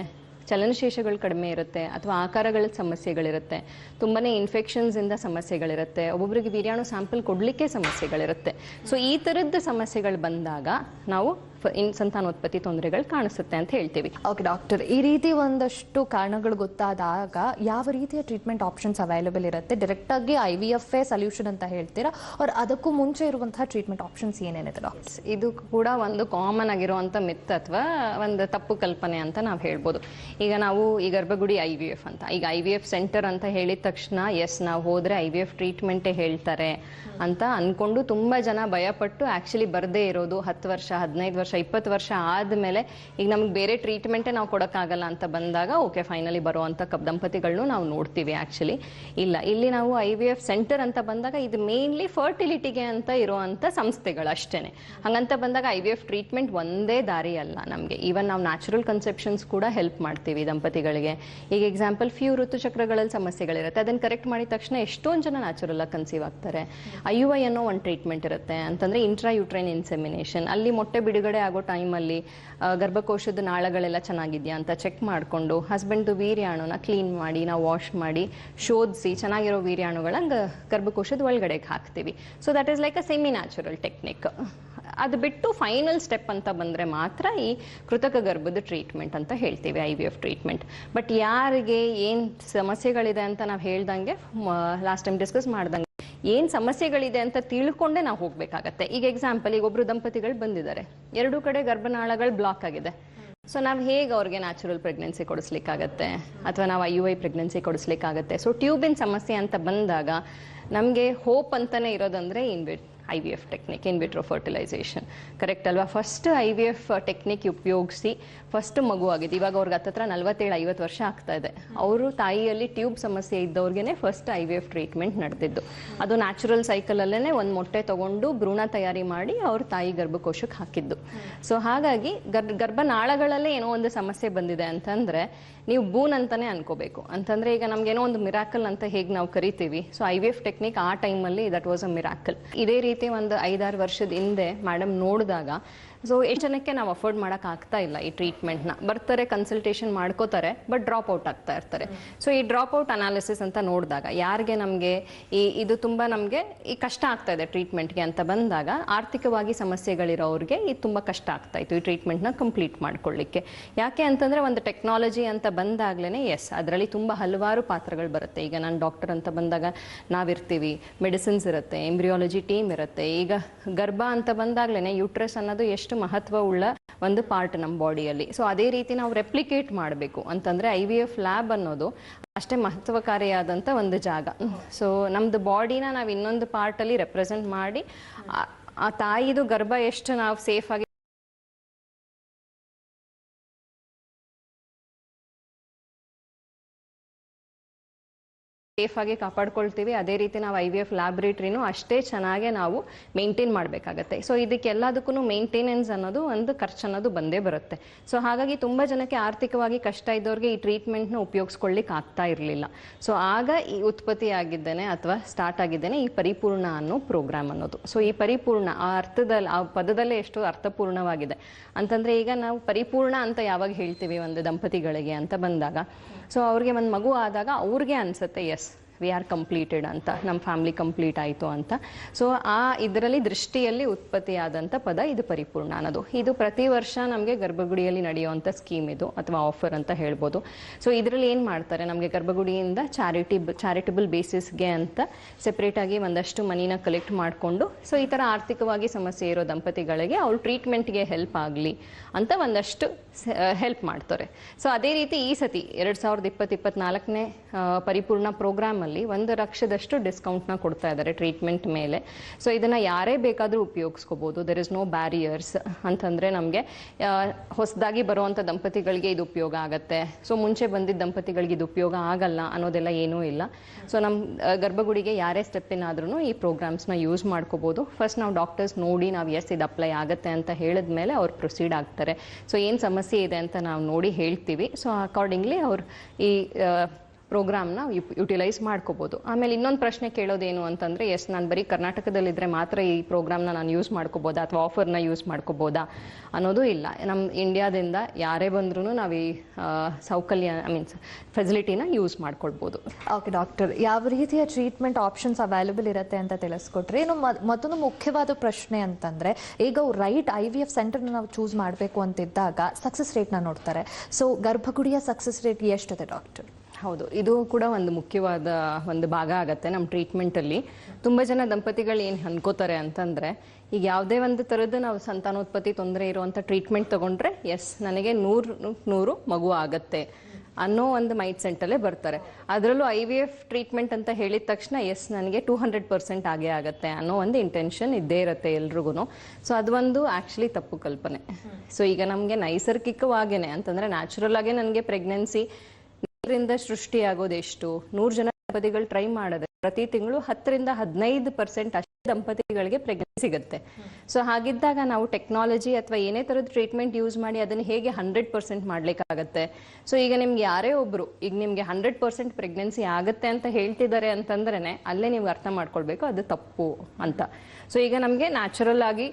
ಚಲನಶೇಷಗಳು ಕಡಿಮೆ ಇರುತ್ತೆ ಅಥವಾ ಆಕಾರಗಳ ಸಮಸ್ಯೆಗಳಿರುತ್ತೆ. ತುಂಬಾ ಇನ್ಫೆಕ್ಷನ್ಸ್ ಇಂದ ಸಮಸ್ಯೆಗಳಿರುತ್ತೆ. ಒಬ್ಬೊಬ್ಬರಿಗೆ ವೀರ್ಯಾಣು ಸ್ಯಾಂಪಲ್ ಕೊಡಲಿಕ್ಕೆ ಸಮಸ್ಯೆಗಳಿರುತ್ತೆ. ಸೊ ಈ ಥರದ್ದು ಸಮಸ್ಯೆಗಳು ಬಂದಾಗ ನಾವು ಇನ್ ಸಂತಾನೋತ್ಪತ್ತಿ ತೊಂದರೆಗಳು ಕಾಣಿಸುತ್ತೆ ಅಂತ ಹೇಳ್ತೀವಿ. ಓಕೆ ಡಾಕ್ಟರ್ ಈ ರೀತಿ ಒಂದಷ್ಟು ಕಾರಣಗಳು ಗೊತ್ತಾದಾಗ ಯಾವ ರೀತಿಯ ಟ್ರೀಟ್ಮೆಂಟ್ ಆಪ್ಷನ್ಸ್ ಅವೈಲೇಬಲ್ ಇರುತ್ತೆ? ಡೈರೆಕ್ಟ್ ಆಗಿ I V F a solution ಅಂತ ಹೇಳ್ತೀರಾ? ಅವ್ರ ಅದಕ್ಕೂ ಮುಂಚೆ ಇರುವಂತಹ ಟ್ರೀಟ್ಮೆಂಟ್ ಆಪ್ಷನ್ಸ್ ಏನೇನಿದೆ ಡಾಕ್ಟರ್ಸ್ ಇದು ಕೂಡ ಒಂದು ಕಾಮನ್ ಆಗಿರುವಂಥ ಮಿತ್ ಅಥವಾ ಒಂದು ತಪ್ಪು ಕಲ್ಪನೆ ಅಂತ ನಾವು ಹೇಳ್ಬೋದು. ಈಗ ನಾವು ಈ ಗರ್ಭಗುಡಿ ಐ ವಿ ಎಫ್ ಅಂತ ಈಗ ಐ ವಿ ಎಫ್ ಸೆಂಟರ್ ಅಂತ ಹೇಳಿದ ತಕ್ಷಣ ಎಸ್ ನಾವು ಹೋದ್ರೆ ಐ ವಿ ಎಫ್ ಟ್ರೀಟ್ಮೆಂಟೇ ಹೇಳ್ತಾರೆ ಅಂತ ಅನ್ಕೊಂಡು ತುಂಬಾ ಜನ ಭಯಪಟ್ಟು ಆಕ್ಚುಲಿ ಬರದೇ ಇರೋದು ಹತ್ತು ವರ್ಷ ಹದಿನೈದು ವರ್ಷ ಇಪ್ಪತ್ತು ವರ್ಷ ಆದಮೇಲೆ ಈಗ ನಮ್ಗೆ ಬೇರೆ ಟ್ರೀಟ್ಮೆಂಟೇ ನಾವು ಕೊಡೋಕ್ಕಾಗಲ್ಲ ಅಂತ ಬಂದಾಗ, ಓಕೆ ಫೈನಲಿ ಬರುವಂಥ ಕಪ್ ದಂಪತಿಗಳನ್ನೂ ನಾವು ನೋಡ್ತೀವಿ ಆ್ಯಕ್ಚುಲಿ ಇಲ್ಲ, ಇಲ್ಲಿ ನಾವು ಐ ವಿ ಎಫ್ ಸೆಂಟರ್ ಅಂತ ಬಂದಾಗ ಇದು ಮೇನ್ಲಿ ಫರ್ಟಿಲಿಟಿಗೆ ಅಂತ ಇರುವಂಥ ಸಂಸ್ಥೆಗಳು ಅಷ್ಟೇನೆ. ಹಂಗಂತ ಬಂದಾಗ ಐ ವಿ ಎಫ್ ಟ್ರೀಟ್ಮೆಂಟ್ ಒಂದೇ ದಾರಿ ಅಲ್ಲ ನಮಗೆ. ಈವನ್ ನಾವು ನ್ಯಾಚುರಲ್ ಕನ್ಸೆಪ್ಷನ್ಸ್ ಕೂಡ ಹೆಲ್ಪ್ ಮಾಡ್ತೀವಿ ದಂಪತಿಗಳಿಗೆ. ಈಗ ಎಕ್ಸಾಂಪಲ್ ಫ್ಯೂ ಋತುಚಕ್ರಗಳಲ್ಲಿ ಸಮಸ್ಯೆಗಳಿರುತ್ತೆ. ಅದನ್ನು ಕರೆಕ್ಟ್ ಮಾಡಿದ ತಕ್ಷಣ ಎಷ್ಟೊಂದು ಜನ ನ್ಯಾಚುರಲ್ ಆಗಿ ಕನ್ಸೀವ್ ಆಗ್ತಾರೆ. ಐ ಯು ಐ ಅನ್ನೋ ಒಂದು ಟ್ರೀಟ್ಮೆಂಟ್ ಇರುತ್ತೆ. ಅಂತಂದ್ರೆ ಇಂಟ್ರಾ ಯುಟ್ರೈನ್ ಇನ್ಸೆಮಿನೇಷನ್ ಅಲ್ಲಿ ಮೊಟ್ಟೆ ಬಿಡುಗಡೆ ಆಗೋ ಟೈಮಲ್ಲಿ ಗರ್ಭಕೋಶದ ನಾಳಗಳೆಲ್ಲ ಚೆನ್ನಾಗಿದೆಯಾ ಅಂತ ಚೆಕ್ ಮಾಡಿಕೊಂಡು ಹಸ್ಬೆಂಡ್ದು ವೀರ್ಯಾಣುನ ಕ್ಲೀನ್ ಮಾಡಿ, ನಾವು ವಾಶ್ ಮಾಡಿ, ಶೋಧಿಸಿ, ಚೆನ್ನಾಗಿರೋ ವೀರ್ಯಾಣುಗಳನ್ನ ಗರ್ಭಕೋಶದ ಒಳಗಡೆಗೆ ಹಾಕ್ತೀವಿ. So that is like a semi natural technique ಅದು ಬಿಟ್ಟು ಫೈನಲ್ ಸ್ಟೆಪ್ ಅಂತ ಬಂದರೆ ಮಾತ್ರ ಈ ಕೃತಕ ಗರ್ಭದ ಟ್ರೀಟ್ಮೆಂಟ್ ಅಂತ ಹೇಳ್ತೀವಿ I V F treatment but ಯಾರಿಗೆ ಏನು ಸಮಸ್ಯೆಗಳಿದೆ ಅಂತ ನಾವು ಹೇಳ್ದಂಗೆ ಲಾಸ್ಟ್ ಟೈಮ್ ಡಿಸ್ಕಸ್ ಮಾಡ್ದಂಗೆ ಏನು ಸಮಸ್ಯೆಗಳಿದೆ ಅಂತ ತಿಳ್ಕೊಂಡೆ ನಾವು ಹೋಗ್ಬೇಕಾಗತ್ತೆ. ಈಗ ಎಕ್ಸಾಂಪಲ್ ಈಗ ಒಬ್ರು ದಂಪತಿಗಳು ಬಂದಿದ್ದಾರೆ. ಎರಡೂ ಕಡೆ ಗರ್ಭನಾಳಗಳು ಬ್ಲಾಕ್ ಆಗಿದೆ. ಸೊ ನಾವು ಹೇಗೆ ಅವ್ರಿಗೆ ನ್ಯಾಚುರಲ್ ಪ್ರೆಗ್ನೆನ್ಸಿ ಕೊಡಿಸ್ಲಿಕ್ಕಾಗತ್ತೆ? ಅಥವಾ ನಾವು ಐ ಯು ಐ ಪ್ರೆಗ್ನೆನ್ಸಿ ಕೊಡಿಸ್ಲಿಕ್ಕಾಗತ್ತೆ? ಸೊ ಟ್ಯೂಬಿನ್ ಸಮಸ್ಯೆ ಅಂತ ಬಂದಾಗ ನಮಗೆ ಹೋಪ್ ಅಂತಲೇ ಇರೋದಂದ್ರೆ invite I V F technique in vitro fertilisation correct ಅಲ್ವಾ? First I V F technique ಉಪಯೋಗಿಸಿ ಫಸ್ಟ್ ಮಗು ಆಗಿದೆ ಇವಾಗ ಅವ್ರಿಗೆ ಹತ್ತತ್ರ ನಲವತ್ತೇಳು, ಐವತ್ತು ವರ್ಷ ಆಗ್ತಾ ಇದೆ. ಅವರು ತಾಯಿಯಲ್ಲಿ ಟ್ಯೂಬ್ ಸಮಸ್ಯೆ ಇದ್ದವ್ರಿಗೆ first I V F treatment ನಡೆದಿದ್ದು. ಅದು ನ್ಯಾಚುರಲ್ ಸೈಕಲಲ್ಲೇ ಒಂದು ಮೊಟ್ಟೆ ತಗೊಂಡು ಭ್ರೂಣ ತಯಾರಿ ಮಾಡಿ ಅವ್ರ ತಾಯಿ ಗರ್ಭಕೋಶಕ್ಕೆ ಹಾಕಿದ್ದು. ಸೊ ಹಾಗಾಗಿ ಗರ್, ಗರ್ಭನಾಳಗಳಲ್ಲೇ ಏನೋ ಒಂದು ಸಮಸ್ಯೆ ಬಂದಿದೆ ಅಂತಂದ್ರೆ, ನೀವು ಬೂನ್ ಅಂತಾನೆ ಅನ್ಕೋಬೇಕು. ಅಂತಂದ್ರೆ ಈಗ ನಮ್ಗೇನೋ ಒಂದು ಮಿರಾಕಲ್ ಅಂತ ಹೇಗೆ ನಾವು ಕರಿತೀವಿ. So I V F technique ಆ ಟೈಮಲ್ಲಿ ದಟ್ ವಾಸ್ ಅ ಮಿರಾಕಲ್ ಇದೇ ರೀತಿ ಒಂದು ಐದಾರು ವರ್ಷದ ಹಿಂದೆ ಮೇಡಮ್ ನೋಡಿದಾಗ ಸೊ ಎಷ್ಟು ಜನಕ್ಕೆ ನಾವು ಅಫೋರ್ಡ್ ಮಾಡೋಕೆ ಆಗ್ತಾ ಇಲ್ಲ ಈ ಟ್ರೀಟ್ಮೆಂಟ್ನ ಬರ್ತಾರೆ ಕನ್ಸಲ್ಟೇಷನ್ ಮಾಡ್ಕೋತಾರೆ ಬಟ್ ಡ್ರಾಪ್ ಔಟ್ ಆಗ್ತಾ ಇರ್ತಾರೆ. ಸೊ ಈ ಡ್ರಾಪ್ ಔಟ್ ಅನಾಲಿಸಿಸ್ ಅಂತ ನೋಡಿದಾಗ ಯಾರಿಗೆ ನಮಗೆ ಈ, ಇದು ತುಂಬ ನಮಗೆ ಈ ಕಷ್ಟ ಆಗ್ತಾ ಇದೆ ಟ್ರೀಟ್ಮೆಂಟ್ಗೆ ಅಂತ ಬಂದಾಗ ಆರ್ಥಿಕವಾಗಿ ಸಮಸ್ಯೆಗಳಿರೋರಿಗೆ ಇದು ತುಂಬ ಕಷ್ಟ ಆಗ್ತಾ ಇತ್ತು ಈ ಟ್ರೀಟ್ಮೆಂಟ್ನ ಕಂಪ್ಲೀಟ್ ಮಾಡ್ಕೊಳ್ಳಿಕ್ಕೆ. ಯಾಕೆ ಅಂತಂದರೆ ಒಂದು ಟೆಕ್ನಾಲಜಿ ಅಂತ ಬಂದಾಗಲೇ ಎಸ್ ಅದರಲ್ಲಿ ತುಂಬ ಹಲವಾರು ಪಾತ್ರಗಳು ಬರುತ್ತೆ. ಈಗ ನಾನು ಡಾಕ್ಟರ್ ಅಂತ ಬಂದಾಗ ನಾವಿರ್ತೀವಿ ಮೆಡಿಸಿನ್ಸ್ ಇರುತ್ತೆ ಎಂಬ್ರಿಯಾಲಜಿ ಟೀಮ್ ಇರುತ್ತೆ. ಈಗ ಗರ್ಭ ಅಂತ ಬಂದಾಗಲೇ ಯೂಟ್ರಸ್ ಅನ್ನೋದು ಎಷ್ಟು ಮಹತ್ವವುಳ್ಳ ಒಂದು ಪಾರ್ಟ್ ನಮ್ಮ ಬಾಡಿಯಲ್ಲಿ ಸೊ ಅದೇ ರೀತಿ ನಾವು ರೆಪ್ಲಿಕೇಟ್ ಮಾಡಬೇಕು ಅಂತಂದ್ರೆ ಐ ವಿ ಎಫ್ ಲ್ಯಾಬ್ ಅನ್ನೋದು ಅಷ್ಟೇ ಮಹತ್ವಕಾರಿಯಾದಂಥ ಒಂದು ಜಾಗ. ಸೊ ನಮ್ದು ಬಾಡಿನ ನಾವು ಇನ್ನೊಂದು ಪಾರ್ಟಲ್ಲಿ ರೆಪ್ರೆಸೆಂಟ್ ಮಾಡಿ, ಆ- ತಾಯಿದು ಗರ್ಭ ಎಷ್ಟು ನಾವು ಸೇಫ್ ಸೇಫ್ ಆಗಿ ಕಾಪಾಡ್ಕೊಳ್ತೀವಿ. ಅದೇ ರೀತಿ ನಾವು ಐ ವಿ ಎಫ್ ಲ್ಯಾಬ್ರೇಟ್ರಿನೂ ಅಷ್ಟೇ ಚೆನ್ನಾಗೆ ನಾವು ಮೇಂಟೈನ್ ಮಾಡಬೇಕಾಗತ್ತೆ. ಸೊ ಇದಕ್ಕೆಲ್ಲದಕ್ಕೂ ಮೇಂಟೆನೆನ್ಸ್ ಅನ್ನೋದು ಒಂದು ಖರ್ಚು ಅನ್ನೋದು ಬಂದೇ ಬರುತ್ತೆ. ಸೊ ಹಾಗಾಗಿ ತುಂಬ ಜನಕ್ಕೆ ಆರ್ಥಿಕವಾಗಿ ಕಷ್ಟ ಇದ್ದವ್ರಿಗೆ ಈ ಟ್ರೀಟ್ಮೆಂಟ್ನ ಉಪಯೋಗಿಸ್ಕೊಳ್ಳಿಕ್ಕೆ ಆಗ್ತಾ ಇರಲಿಲ್ಲ. ಸೊ ಆಗ ಈ ಉತ್ಪತ್ತಿ ಆಗಿದ್ದೇನೆ ಅಥವಾ ಸ್ಟಾರ್ಟ್ ಆಗಿದ್ದೇನೆ ಈ ಪರಿಪೂರ್ಣ ಅನ್ನೋ ಪ್ರೋಗ್ರಾಮ್ ಅನ್ನೋದು. ಸೊ ಈ ಪರಿಪೂರ್ಣ ಆ ಅರ್ಥದಲ್ಲಿ, ಆ ಪದದಲ್ಲೇ ಎಷ್ಟು ಅರ್ಥಪೂರ್ಣವಾಗಿದೆ. ಅಂತಂದರೆ ಈಗ ನಾವು ಪರಿಪೂರ್ಣ ಅಂತ ಯಾವಾಗ ಹೇಳ್ತೀವಿ ಒಂದು ದಂಪತಿಗಳಿಗೆ ಅಂತ ಬಂದಾಗ ಸೊ ಅವ್ರಿಗೆ ಒಂದು ಮಗು ಆದಾಗ ಅವ್ರಿಗೆ ಅನ್ಸುತ್ತೆ ಎಸ್ ವಿ ಆರ್ ಕಂಪ್ಲೀಟೆಡ್ ಅಂತ ನಮ್ಮ ಫ್ಯಾಮಿಲಿ ಕಂಪ್ಲೀಟ್ ಆಯಿತು ಅಂತ. ಸೊ ಆ ಇದರಲ್ಲಿ ದೃಷ್ಟಿಯಲ್ಲಿ ಉತ್ಪತ್ತಿಯಾದಂಥ ಪದ ಇದು ಪರಿಪೂರ್ಣ ಅನ್ನೋದು. ಇದು ಪ್ರತಿ ವರ್ಷ ನಮಗೆ ಗರ್ಭಗುಡಿಯಲ್ಲಿ ನಡೆಯುವಂಥ ಸ್ಕೀಮ್ ಇದು, ಅಥವಾ ಆಫರ್ ಅಂತ ಹೇಳ್ಬೋದು. ಸೊ ಇದರಲ್ಲಿ ಏನು ಮಾಡ್ತಾರೆ, ನಮಗೆ ಗರ್ಭಗುಡಿಯಿಂದ ಚಾರಿಟಿ ಚಾರಿಟಬಲ್ ಬೇಸಿಸ್ಗೆ ಅಂತ ಸೆಪ್ರೇಟಾಗಿ ಒಂದಷ್ಟು ಮನಿನ ಕಲೆಕ್ಟ್ ಮಾಡಿಕೊಂಡು ಸೊ ಈ ಥರ ಆರ್ಥಿಕವಾಗಿ ಸಮಸ್ಯೆ ಇರೋ ದಂಪತಿಗಳಿಗೆ ಅವ್ರ ಟ್ರೀಟ್ಮೆಂಟ್ಗೆ ಹೆಲ್ಪ್ ಆಗಲಿ ಅಂತ ಒಂದಷ್ಟು ಹೆಲ್ಪ್ ಮಾಡ್ತಾರೆ. ಸೊ ಅದೇ ರೀತಿ ಈ ಸತಿ, ಎರಡು ಸಾವಿರದ ಇಪ್ಪತ್ತು ಇಪ್ಪತ್ನಾಲ್ಕನೇ ಪರಿಪೂರ್ಣ ಪ್ರೋಗ್ರಾಮಲ್ಲಿ ಒಂದು ಲಕ್ಷದಷ್ಟು ಡಿಸ್ಕೌಂಟ್ನ ಕೊಡ್ತಾ ಇದ್ದಾರೆ ಟ್ರೀಟ್ಮೆಂಟ್ ಮೇಲೆ. ಸೊ ಇದನ್ನು ಯಾರೇ ಬೇಕಾದರೂ ಉಪಯೋಗಿಸ್ಕೋಬೋದು. ದೆರ್ ಇಸ್ ನೋ ಬ್ಯಾರಿಯರ್ಸ್ ಅಂತಂದರೆ ನಮಗೆ ಹೊಸದಾಗಿ ಬರುವಂಥ ದಂಪತಿಗಳಿಗೆ ಇದು ಉಪಯೋಗ ಆಗುತ್ತೆ. ಸೊ ಮುಂಚೆ ಬಂದಿದ್ದ ದಂಪತಿಗಳಿಗೆ ಇದು ಉಪಯೋಗ ಆಗಲ್ಲ ಅನ್ನೋದೆಲ್ಲ ಏನೂ ಇಲ್ಲ. ಸೊ ನಮ್ಮ ಗರ್ಭಗುಡಿಗೆ ಯಾರೇ ಸ್ಟೆಪ್ಪಿನಾದ್ರೂ ಈ ಪ್ರೋಗ್ರಾಮ್ಸ್ನ ಯೂಸ್ ಮಾಡ್ಕೋಬೋದು. ಫಸ್ಟ್ ನಾವು ಡಾಕ್ಟರ್ಸ್ ನೋಡಿ ನಾವು ಎಸ್ ಇದು ಅಪ್ಲೈ ಆಗುತ್ತೆ ಅಂತ ಹೇಳಿದ ಮೇಲೆ ಅವ್ರು ಪ್ರೊಸೀಡ್ ಆಗ್ತಾರೆ. ಸೊ ಏನು ಸಮಸ್ಯೆ ಇದೆ ಅಂತ ನಾವು ನೋಡಿ ಹೇಳ್ತೀವಿ. ಸೊ ಅಕಾರ್ಡಿಂಗ್ಲಿ ಅವ್ರು ಈ ಪ್ರೋಗ್ರಾಮ್ನ ಯುಟಿಲೈಸ್ ಮಾಡ್ಕೋಬೋದು. ಆಮೇಲೆ ಇನ್ನೊಂದು ಪ್ರಶ್ನೆ ಕೇಳೋದೇನು ಅಂತಂದರೆ ಎಸ್ ನಾನು ಬರೀ ಕರ್ನಾಟಕದಲ್ಲಿದ್ದರೆ ಮಾತ್ರ ಈ ಪ್ರೋಗ್ರಾಮ್ನ ನಾನು ಯೂಸ್ ಮಾಡ್ಕೋಬೋದಾ ಅಥವಾ ಆಫರ್ನ ಯೂಸ್ ಮಾಡ್ಕೋಬೋದಾ ಅನ್ನೋದು ಇಲ್ಲ. ನಮ್ಮ ಇಂಡಿಯಾದಿಂದ ಯಾರೇ ಬಂದ್ರೂ ನಾವು ಈ ಸೌಕಲ್ಯ ಐ ಮೀನ್ಸ್ ಫೆಸಿಲಿಟಿನ ಯೂಸ್ ಮಾಡ್ಕೊಳ್ಬೋದು. ಓಕೆ ಡಾಕ್ಟರ್ ಯಾವ ರೀತಿಯ ಟ್ರೀಟ್ಮೆಂಟ್ ಆಪ್ಷನ್ಸ್ ಅವೈಲೇಬಲ್ ಇರುತ್ತೆ ಅಂತ ತಿಳಿಸ್ಕೊಟ್ರಿ. ಏನು ಮತ್ತೊಂದು ಮುಖ್ಯವಾದ ಪ್ರಶ್ನೆ ಅಂತಂದ್ರೆ, ಈಗ ರೈಟ್ ಐ ವಿ ಎಫ್ ಸೆಂಟರ್ನ ನಾವು ಚೂಸ್ ಮಾಡಬೇಕು ಅಂತಿದ್ದಾಗ ಸಕ್ಸಸ್ ರೇಟ್ನ ನೋಡ್ತಾರೆ. ಸೊ ಗರ್ಭಗುಡಿಯ ಸಕ್ಸಸ್ ರೇಟ್ ಎಷ್ಟಿದೆ ಡಾಕ್ಟರ್ ಹೌದು. ಇದು ಕೂಡ ಒಂದು ಮುಖ್ಯವಾದ ಒಂದು ಭಾಗ ಆಗತ್ತೆ ನಮ್ಮ ಟ್ರೀಟ್ಮೆಂಟಲ್ಲಿ. ತುಂಬ ಜನ ದಂಪತಿಗಳು ಏನು ಅನ್ಕೋತಾರೆ ಅಂತಂದರೆ, ಈಗ ಯಾವುದೇ ಒಂದು ಥರದ್ದು ನಾವು ಸಂತಾನೋತ್ಪತ್ತಿ ತೊಂದರೆ ಇರುವಂಥ ಟ್ರೀಟ್ಮೆಂಟ್ ತಗೊಂಡ್ರೆ, ಎಸ್, ನನಗೆ ನೂರು ನೂರು ಮಗು ಆಗತ್ತೆ ಅನ್ನೋ ಒಂದು ಮೈಂಡ್ ಸೆಂಟಲ್ಲೇ ಬರ್ತಾರೆ. ಅದರಲ್ಲೂ ಐ ವಿ ಎಫ್ ಟ್ರೀಟ್ಮೆಂಟ್ ಅಂತ ಹೇಳಿದ ತಕ್ಷಣ, ಎಸ್, ನನಗೆ ಟೂ ಹಂಡ್ರೆಡ್ ಪರ್ಸೆಂಟ್ ಆಗೇ ಆಗುತ್ತೆ ಅನ್ನೋ ಒಂದು ಇಂಟೆನ್ಷನ್ ಇದ್ದೇ ಇರುತ್ತೆ ಎಲ್ರಿಗೂ ಸೊ, ಅದು ಒಂದು ಆ್ಯಕ್ಚುಲಿ ತಪ್ಪು ಕಲ್ಪನೆ. ಸೊ, ಈಗ ನಮಗೆ ನೈಸರ್ಗಿಕವಾಗೇನೆ ಅಂತಂದರೆ, ನ್ಯಾಚುರಲ್ ಆಗೇ ನನಗೆ ಪ್ರೆಗ್ನೆನ್ಸಿ ನೀರಿಂದ ಸೃಷ್ಟಿಯಾಗೋದು ಎಷ್ಟು ನೂರು ಜನ ದಂಪತಿಗಳು ಟ್ರೈ ಮಾಡಿದ್ರೆ ಪ್ರತಿ ತಿಂಗಳು ಹತ್ತರಿಂದ ಹದಿನೈದು ಪರ್ಸೆಂಟ್ ಅಷ್ಟೇ ದಂಪತಿಗಳಿಗೆ ಪ್ರೆಗ್ನೆನ್ಸಿ ಸಿಗುತ್ತೆ. ಸೊ ಹಾಗಿದ್ದಾಗ ನಾವು ಟೆಕ್ನಾಲಜಿ ಅಥವಾ ಏನೇ ತರದ ಟ್ರೀಟ್ಮೆಂಟ್ ಯೂಸ್ ಮಾಡಿ ಅದನ್ನ ಹೇಗೆ ಹಂಡ್ರೆಡ್ ಪರ್ಸೆಂಟ್ ಮಾಡ್ಲಿಕ್ಕಾಗತ್ತೆ? ಸೊ ಈಗ ನಿಮ್ಗೆ ಯಾರೇ ಒಬ್ರು, ಈಗ ನಿಮ್ಗೆ ಹಂಡ್ರೆಡ್ ಪರ್ಸೆಂಟ್ ಪ್ರೆಗ್ನೆನ್ಸಿ ಆಗುತ್ತೆ ಅಂತ ಹೇಳ್ತಿದ್ದಾರೆ ಅಂತಂದ್ರೆ ಅಲ್ಲೇ ನೀವು ಅರ್ಥ ಮಾಡ್ಕೊಳ್ಬೇಕು ಅದು ತಪ್ಪು ಅಂತ. ಸೊ ಈಗ ನಮಗೆ ನ್ಯಾಚುರಲ್ ಆಗಿ,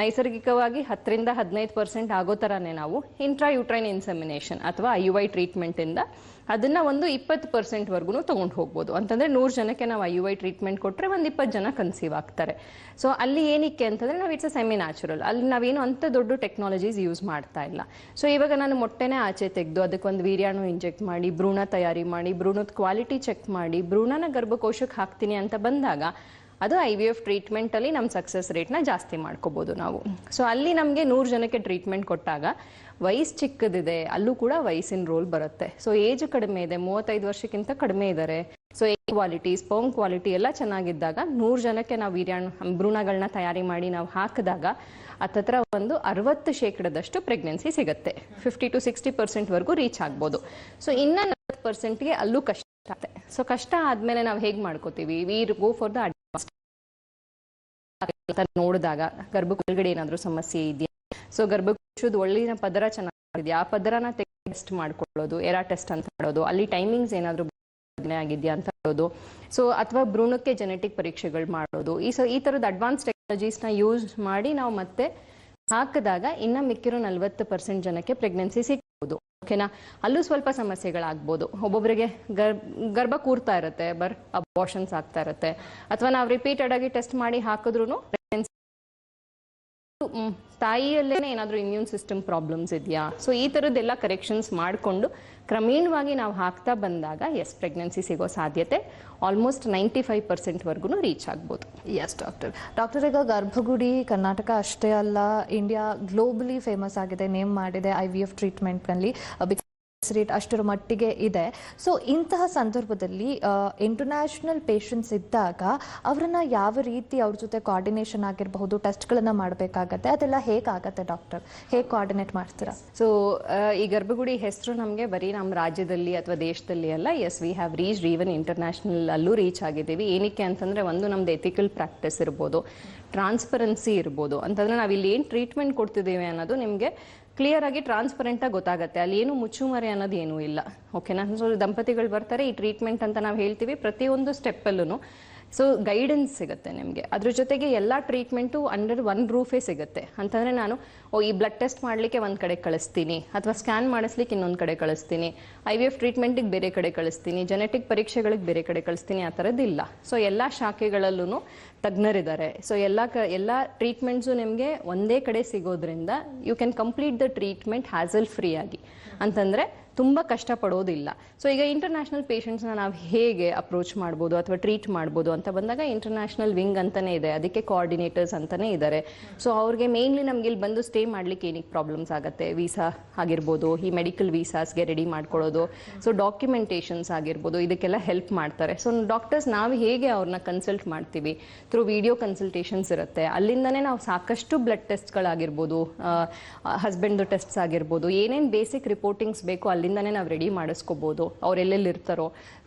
ನೈಸರ್ಗಿಕವಾಗಿ ಹತ್ತರಿಂದ ಹದಿನೈದು ಪರ್ಸೆಂಟ್ ಆಗೋ ಥರನೇ ನಾವು ಇಂಟ್ರಾ ಯುಟ್ರೈನ್ ಇನ್ಸೆಮಿನೇಷನ್ ಅಥವಾ ಐ ಯು ಐ ಟ್ರೀಟ್ಮೆಂಟಿಂದ ಅದನ್ನ ಒಂದು ಇಪ್ಪತ್ತು ಪರ್ಸೆಂಟ್ವರೆಗೂ ತೊಗೊಂಡು ಹೋಗ್ಬೋದು. ಅಂತಂದರೆ ನೂರು ಜನಕ್ಕೆ ನಾವು ಐ ಯು ಐ ಟ್ರೀಟ್ಮೆಂಟ್ ಕೊಟ್ಟರೆ ಒಂದು ಇಪ್ಪತ್ತು ಜನ ಕನ್ಸೀವ್ ಆಗ್ತಾರೆ. ಸೊ ಅಲ್ಲಿ ಏನಕ್ಕೆ ಅಂತಂದರೆ ನಾವು ಇಟ್ಸ್ ಅ ಸೆಮಿ ನ್ಯಾಚುರಲ್ ಅಲ್ಲಿ ನಾವೇನು ಅಂಥ ದೊಡ್ಡ ಟೆಕ್ನಾಲಜೀಸ್ ಯೂಸ್ ಮಾಡ್ತಾ ಇಲ್ಲ. ಸೊ ಇವಾಗ ನಾನು ಮೊಟ್ಟೆನೇ ಆಚೆ ತೆಗೆದು ಅದಕ್ಕೊಂದು ವೀರ್ಯಾಣು ಇಂಜೆಕ್ಟ್ ಮಾಡಿ, ಭ್ರೂಣ ತಯಾರಿ ಮಾಡಿ, ಭ್ರೂಣದ ಕ್ವಾಲಿಟಿ ಚೆಕ್ ಮಾಡಿ, ಭ್ರೂಣನ ಗರ್ಭಕೋಶಕ್ಕೆ ಹಾಕ್ತೀನಿ ಅಂತ ಬಂದಾಗ ಅದು ಐ ವಿ ಎಫ್ ಟ್ರೀಟ್ಮೆಂಟಲ್ಲಿ ನಮ್ಮ ಸಕ್ಸಸ್ ರೇಟ್ನ ಜಾಸ್ತಿ ಮಾಡ್ಕೋಬೋದು ನಾವು. ಸೊ ಅಲ್ಲಿ ನಮಗೆ ನೂರು ಜನಕ್ಕೆ ಟ್ರೀಟ್ಮೆಂಟ್ ಕೊಟ್ಟಾಗ ವಯಸ್ಸು ಚಿಕ್ಕದಿದೆ, ಅಲ್ಲೂ ಕೂಡ ವಯಸ್ಸಿನ ರೋಲ್ ಬರುತ್ತೆ. ಸೊ ಏಜ್ ಕಡಿಮೆ ಇದೆ, ಮೂವತ್ತೈದು ವರ್ಷಕ್ಕಿಂತ ಕಡಿಮೆ ಇದ್ದಾರೆ so a quality sperm quality ಎಲ್ಲ ಚೆನ್ನಾಗಿದ್ದಾಗ ನೂರು ಜನಕ್ಕೆ ನಾವು ವೀರ್ಯಾಣ ಭ್ರೂಣಗಳನ್ನ ತಯಾರಿ ಮಾಡಿ ನಾವು ಹಾಕಿದಾಗ ಹತ್ತತ್ರ ಒಂದು ಅರವತ್ತು ಶೇಕಡದಷ್ಟು ಪ್ರೆಗ್ನೆನ್ಸಿ ಸಿಗುತ್ತೆ. ಫಿಫ್ಟಿ ಟು ಸಿಕ್ಸ್ಟಿ ಪರ್ಸೆಂಟ್ವರೆಗೂ ರೀಚ್ ಆಗ್ಬೋದು. ಸೊ ಇನ್ನೂ ನಲ್ವತ್ತು ಪರ್ಸೆಂಟ್ಗೆ ಅಲ್ಲೂ ಕಷ್ಟ ಆಗುತ್ತೆ. ಸೊ ಕಷ್ಟ ಆದಮೇಲೆ ನಾವು ಹೇಗೆ ಮಾಡ್ಕೋತೀವಿ? ವೀರ್ ಗೋ ಫಾರ್ ದ ನೋಡಿದಾಗ ಗರ್ಭ ಒಳಗಡೆ ಏನಾದರೂ ಸಮಸ್ಯೆ ಇದೆಯಾ? ಸೊ ಗರ್ಭಕೋಶದ ಒಳ್ಳಿನ ಪದರ ಚೆನ್ನಾಗಿದೆ ಆ ಪದರನ ಟೆಸ್ಟ್ ಮಾಡ್ಕೊಳ್ಳೋದು ಎರಾ ಟೆಸ್ಟ್ ಅಂತ ಮಾಡೋದು, ಅಲ್ಲಿ ಟೈಮಿಂಗ್ಸ್ ಏನಾದರೂ ಬದಲಾವಣೆ ಆಗಿದೆಯಾ ಅಂತ ಹೇಳೋದು. ಸೊ ಅಥವಾ ಭ್ರೂಣಕ್ಕೆ ಜೆನೆಟಿಕ್ ಪರೀಕ್ಷೆಗಳು ಮಾಡೋದು. ಈ ಸೊ, ಈ ಥರದ ಅಡ್ವಾನ್ಸ್ ಟೆಕ್ನಾಲಜೀಸ್ನ ಯೂಸ್ ಮಾಡಿ ನಾವು ಮತ್ತೆ ಹಾಕಿದಾಗ ಇನ್ನ ಮಿಕ್ಕಿರೋ ನಲ್ವತ್ತು ಪರ್ಸೆಂಟ್ ಜನಕ್ಕೆ ಪ್ರೆಗ್ನೆನ್ಸಿ ಸಿಗ್ಬೋದು. ಓಕೆನಾ? ಅಲ್ಲೂ ಸ್ವಲ್ಪ ಸಮಸ್ಯೆಗಳಾಗ್ಬೋದು. ಒಬ್ಬೊಬ್ಬರಿಗೆ ಗರ್, ಗರ್ಭ ಕೂರ್ತಾ ಇರುತ್ತೆ, ಬರ್ ಅಬಾಷನ್ಸ್ ಆಗ್ತಾ ಇರುತ್ತೆ. ಅಥವಾ ನಾವು ರಿಪೀಟೆಡ್ ಆಗಿ ಟೆಸ್ಟ್ ಮಾಡಿ ಹಾಕಿದ್ರು ತಾಯಿಯಲ್ಲೇನೆ ಏನಾದರೂ ಇಮ್ಯೂನ್ ಸಿಸ್ಟಮ್ ಪ್ರಾಬ್ಲಮ್ಸ್ ಇದೆಯಾ? ಸೊ ಈ ಥರದ್ದೆಲ್ಲ ಕರೆಕ್ಷನ್ಸ್ ಮಾಡಿಕೊಂಡು ಕ್ರಮೇಣವಾಗಿ ನಾವು ಹಾಕ್ತಾ ಬಂದಾಗ ಎಸ್ ಪ್ರೆಗ್ನೆನ್ಸಿ ಸಿಗೋ ಸಾಧ್ಯತೆ ಆಲ್ಮೋಸ್ಟ್ ನೈಂಟಿ ಫೈವ್ ಪರ್ಸೆಂಟ್ವರೆಗೂ ರೀಚ್ ಆಗ್ಬೋದು. ಎಸ್ ಡಾಕ್ಟರ್ ಡಾಕ್ಟರ್ ಈಗ ಗರ್ಭಗುಡಿ ಕರ್ನಾಟಕ ಅಷ್ಟೇ ಅಲ್ಲ ಇಂಡಿಯಾ ಗ್ಲೋಬಲಿ ಫೇಮಸ್ ಆಗಿದೆ ನೇಮ್ ಮಾಡಿದೆ ಐ ವಿ ಎಫ್ ಟ್ರೀಟ್ಮೆಂಟ್ನಲ್ಲಿ ರೇಟ್ ಅಷ್ಟರ ಮಟ್ಟಿಗೆ ಇದೆ. ಸೊ ಇಂತಹ ಸಂದರ್ಭದಲ್ಲಿ ಇಂಟರ್ನ್ಯಾಷನಲ್ ಪೇಷಂಟ್ಸ್ ಇದ್ದಾಗ ಅವರನ್ನ ಯಾವ ರೀತಿ ಅವ್ರ ಜೊತೆ ಕೋಆರ್ಡಿನೇಷನ್ ಆಗಿರಬಹುದು ಟೆಸ್ಟ್ಗಳನ್ನ ಮಾಡಬೇಕಾಗತ್ತೆ, ಅದೆಲ್ಲ ಹೇಗಾಗತ್ತೆ ಡಾಕ್ಟರ್ ಹೇಗೆ ಕೋಆರ್ಡಿನೇಟ್ ಮಾಡ್ತೀರಾ? ಸೊ ಈ ಗರ್ಭಗುಡಿ ಹೆಸರು ನಮಗೆ ಬರೀ ನಮ್ಮ ರಾಜ್ಯದಲ್ಲಿ ಅಥವಾ ದೇಶದಲ್ಲಿ ಅಲ್ಲ. Yes we have reach even international ಅಲ್ಲೂ ರೀಚ್ ಆಗಿದ್ದೀವಿ. ಏನಕ್ಕೆ ಅಂತಂದ್ರೆ, ಒಂದು ನಮ್ದು ಎಥಿಕಲ್ ಪ್ರಾಕ್ಟೀಸ್ ಇರ್ಬೋದು ಟ್ರಾನ್ಸ್ಪರೆನ್ಸಿ ಇರ್ಬೋದು. ಅಂತಂದ್ರೆ ನಾವು ಇಲ್ಲಿ ಏನು ಟ್ರೀಟ್ಮೆಂಟ್ ಕೊಡ್ತಿದ್ದೀವಿ ಅನ್ನೋದು ನಿಮಗೆ ಕ್ಲಿಯರ್ ಆಗಿ ಟ್ರಾನ್ಸ್ಪರೆಂಟ್ ಆಗಿ ಗೊತ್ತಾಗುತ್ತೆ. ಅಲ್ಲಿ ಏನು ಮುಚ್ಚುಮರೆ ಅನ್ನೋದು ಏನೂ ಇಲ್ಲ. ಓಕೆನಾ ಸೊ ದಂಪತಿಗಳು ಬರ್ತಾರೆ, ಈ ಟ್ರೀಟ್ಮೆಂಟ್ ಅಂತ ನಾವು ಹೇಳ್ತೀವಿ ಪ್ರತಿಯೊಂದು ಸ್ಟೆಪ್ಪಲ್ಲೂ ಸೊ ಗೈಡೆನ್ಸ್ ಸಿಗುತ್ತೆ ನಿಮಗೆ. ಅದ್ರ ಜೊತೆಗೆ ಎಲ್ಲ ಟ್ರೀಟ್ಮೆಂಟು ಅಂಡರ್ ಒನ್ ರೂಫೇ ಸಿಗುತ್ತೆ. ಅಂತಂದರೆ ನಾನು, ಓ, ಈ ಬ್ಲಡ್ ಟೆಸ್ಟ್ ಮಾಡಲಿಕ್ಕೆ ಒಂದು ಕಡೆ ಕಳಿಸ್ತೀನಿ, ಅಥವಾ ಸ್ಕ್ಯಾನ್ ಮಾಡಿಸ್ಲಿಕ್ಕೆ ಇನ್ನೊಂದು ಕಡೆ ಕಳಿಸ್ತೀನಿ ಐ ವಿ ಎಫ್ ಟ್ರೀಟ್ಮೆಂಟಿಗೆ ಬೇರೆ ಕಡೆ ಕಳಿಸ್ತೀನಿ ಜೆನೆಟಿಕ್ ಪರೀಕ್ಷೆಗಳಿಗೆ ಬೇರೆ ಕಡೆ ಕಳಿಸ್ತೀನಿ, ಆ ಥರದ್ದಿಲ್ಲ ಸೊ ಎಲ್ಲ ಶಾಖೆಗಳಲ್ಲೂ ತಜ್ಞರಿದ್ದಾರೆ. ಸೊ ಎಲ್ಲ ಕ, ಎಲ್ಲ ಟ್ರೀಟ್ಮೆಂಟ್ಸು ನಿಮಗೆ ಒಂದೇ ಕಡೆ ಸಿಗೋದ್ರಿಂದ you can complete the treatment hassle free ಆಗಿ. ಅಂತಂದರೆ ತುಂಬ ಕಷ್ಟಪಡೋದಿಲ್ಲ. ಸೊ ಈಗ ಇಂಟರ್ನ್ಯಾಷನಲ್ ಪೇಷಂಟ್ಸ್ನ ನಾವು ಹೇಗೆ ಅಪ್ರೋಚ್ ಮಾಡ್ಬೋದು ಅಥವಾ ಟ್ರೀಟ್ ಮಾಡ್ಬೋದು ಅಂತ ಬಂದಾಗ ಇಂಟರ್ನ್ಯಾಷನಲ್ ವಿಂಗ್ ಅಂತಲೇ ಇದೆ. ಅದಕ್ಕೆ ಕೋಆರ್ಡಿನೇಟರ್ಸ್ ಅಂತಲೇ ಇದ್ದಾರೆ ಸೊ ಅವ್ರಿಗೆ ಮೇನ್ಲಿ ನಮ್ಗೆ ಇಲ್ಲಿ ಬಂದು ಸ್ಟೇ ಮಾಡ್ಲಿಕ್ಕೆ ಏನಕ್ಕೆ ಪ್ರಾಬ್ಲಮ್ಸ್ ಆಗುತ್ತೆ? ವೀಸಾ ಆಗಿರ್ಬೋದು, ಈ ಮೆಡಿಕಲ್ ವೀಸಾಸ್ಗೆ ರೆಡಿ ಮಾಡ್ಕೊಳ್ಳೋದು. ಸೊ ಡಾಕ್ಯುಮೆಂಟೇಷನ್ಸ್ ಆಗಿರ್ಬೋದು, ಇದಕ್ಕೆಲ್ಲ ಹೆಲ್ಪ್ ಮಾಡ್ತಾರೆ. ಸೊ ಡಾಕ್ಟರ್ಸ್ ನಾವು ಹೇಗೆ ಅವ್ರನ್ನ ಕನ್ಸಲ್ಟ್ ಮಾಡ್ತೀವಿ? ಥ್ರೂ ವಿಡಿಯೋ ಕನ್ಸಲ್ಟೇಷನ್ಸ್ ಇರುತ್ತೆ. ಅಲ್ಲಿಂದನೇ ನಾವು ಸಾಕಷ್ಟು ಬ್ಲಡ್ ಟೆಸ್ಟ್ಗಳಾಗಿರ್ಬೋದು ಹಸ್ಬೆಂಡ್ದು ಟೆಸ್ಟ್ಸ್ ಆಗಿರ್ಬೋದು, ಏನೇನು ಬೇಸಿಕ್ ರಿಪೋರ್ಟಿಂಗ್ಸ್ ಬೇಕು ಅಲ್ಲಿಂದನೇ ನಾವು ರೆಡಿ ಮಾಡಿಸ್ಕೋಬೋದು, ಅವ್ರು ಎಲ್ಲೆಲ್ಲಿ ಇರ್ತಾರೋ.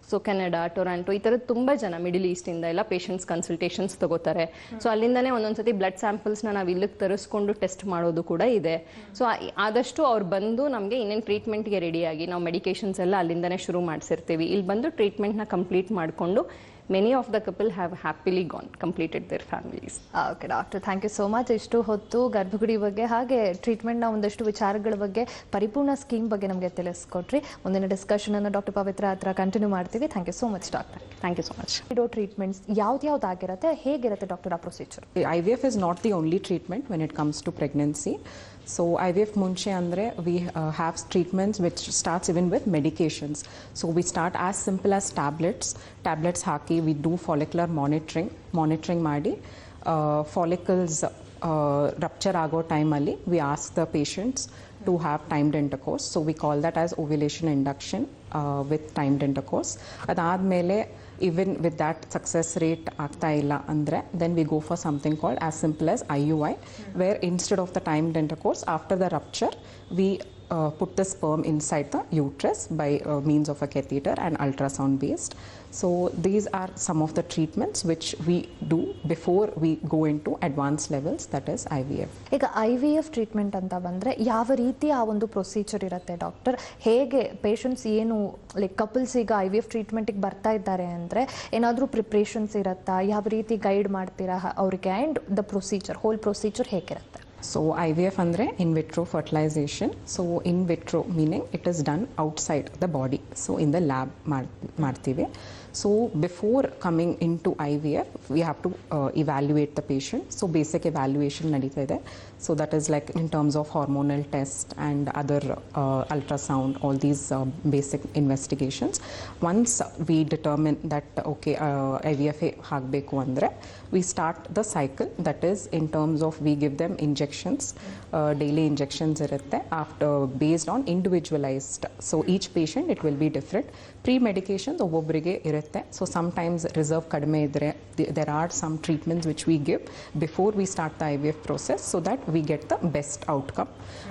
ಸೊ ಕೆನಡಾ ಟೊರಾಂಟೊ ಈ ಥರದ್ದು ತುಂಬ ಜನ ಮಿಡಿಲ್ ಈಸ್ಟಿಂದ ಎಲ್ಲ ಪೇಷಂಟ್ಸ್ ಕನ್ಸಲ್ಟೇಷನ್ಸ್ ತಗೋತಾರೆ. ಸೊ ಅಲ್ಲಿಂದನೇ ಒಂದೊಂದ್ಸತಿ ಬ್ಲಡ್ ಸ್ಯಾಂಪಲ್ಸ್ನ ನಾವು ಇಲ್ಲಿಗೆ ತರಿಸ್ಕೊಂಡು ಟೆಸ್ಟ್ ಮಾಡೋದು ಕೂಡ ಇದೆ. ಸೊ ಆದಷ್ಟು ಅವ್ರು ಬಂದು ನಮಗೆ ಇನ್ನೇನು ಟ್ರೀಟ್ಮೆಂಟ್ಗೆ ರೆಡಿಯಾಗಿ ನಾವು ಮೆಡಿಕೇಷನ್ಸ್ ಎಲ್ಲ ಅಲ್ಲಿಂದನೇ ಶುರು ಮಾಡಿಸಿರ್ತೀವಿ. ಇಲ್ಲಿ ಬಂದು ಟ್ರೀಟ್ಮೆಂಟ್ನ ಕಂಪ್ಲೀಟ್ ಮಾಡಿಕೊಂಡು many of the couple have happily gone completed their families okay doctor thank you so much ಇಷ್ಟು ಹೊತ್ತು ಗರ್ಭಗುಡಿ ಬಗ್ಗೆ ಹಾಗೆ ಟ್ರೀಟ್ಮೆಂಟ್ನ ಒಂದಷ್ಟು ವಿಚಾರಗಳ ಬಗ್ಗೆ ಪರಿಪೂರ್ಣ ಸ್ಕೀಮ್ ಬಗ್ಗೆ ನಮಗೆ ತಿಳಿಸ್ಕೊಟ್ರಿ. ಮುಂದಿನ ಡಿಸ್ಕಷನ್ ಅನ್ನು ಡಾಕ್ಟರ್ ಪವಿತ್ರ ಹತ್ರ ಕಂಟಿನ್ಯೂ ಮಾಡ್ತೀವಿ. Thank you so much doctor thank you so much ಇಡೋ ಟ್ರೀಟ್ಮೆಂಟ್ಸ್ ಯಾವ್ದ್ಯಾವ್ದಾಗಿರುತ್ತೆ? ಹೇಗಿರುತ್ತೆ ಡಾಕ್ಟರ್ ಆ procedure IVF is not the only treatment when it comes to pregnancy. So IVF ಮುಂಚೆ ಅಂದರೆ we uh, have treatments which starts even with medications. So we start as simple as tablets. Tablets hockey we do follicular monitoring. Monitoring ಮಾಡಿ follicles rupture ಆಗೋ ಟೈಮಲ್ಲಿ we ask the patients to have timed intercourse so we call that as ovulation induction With timed intercourse ಅದಾದಮೇಲೆ even with that success rate ಆಗ್ತಾ ಇಲ್ಲ ಅಂದರೆ then we go for something called as simple as I U I where instead of the timed dent after the rupture we uh, put the sperm inside the uterus by uh, means of a catheter and ultrasound based so these are some of the treatments which we do before we go into advanced levels that is IVF ಈಗ IVF V F treatment ಅಂತ ಬಂದರೆ ಯಾವ ರೀತಿ ಆ ಒಂದು procedure ಇರುತ್ತೆ doctor ಹೇಗೆ patients ಏನು ಲೈಕ್ ಕಪಲ್ಸ್ ಈಗ ಐ ವಿ ಎಫ್ ಟ್ರೀಟ್ಮೆಂಟಿಗೆ ಬರ್ತಾ ಇದ್ದಾರೆ ಅಂದರೆ ಏನಾದರೂ ಪ್ರಿಪ್ರೇಷನ್ಸ್ ಇರುತ್ತಾ ಯಾವ ರೀತಿ ಗೈಡ್ ಮಾಡ್ತೀರಾ ಅವ್ರಿಗೆ and the procedure whole procedure ಹೇಗಿರುತ್ತೆ ವಿ ಎಫ್ ಅಂದರೆ in vitro fertilisation so in vitro meaning it is done outside the body so in the lab ಮಾಡ್ತೀವಿ. so before coming into I V F we have to evaluate the patient so basic evaluation ನಡೀತಾ ಇದೆ so that is like in terms of hormonal test and other ultrasound all these basic investigations once we determine that okay I V F a ಆಗಬೇಕು ಅಂದರೆ we start the cycle that is in terms of we give them injections daily injections ಇರುತ್ತೆ after based on individualized so each patient it will be different pre medications ಒಬ್ಬೊಬ್ಬರಿಗೆ ಇರುತ್ತೆ so sometimes reserve ಕಡಿಮೆ ಇದ್ದರೆ there are some treatments which we give before we start the I V F process so that we get the best outcome.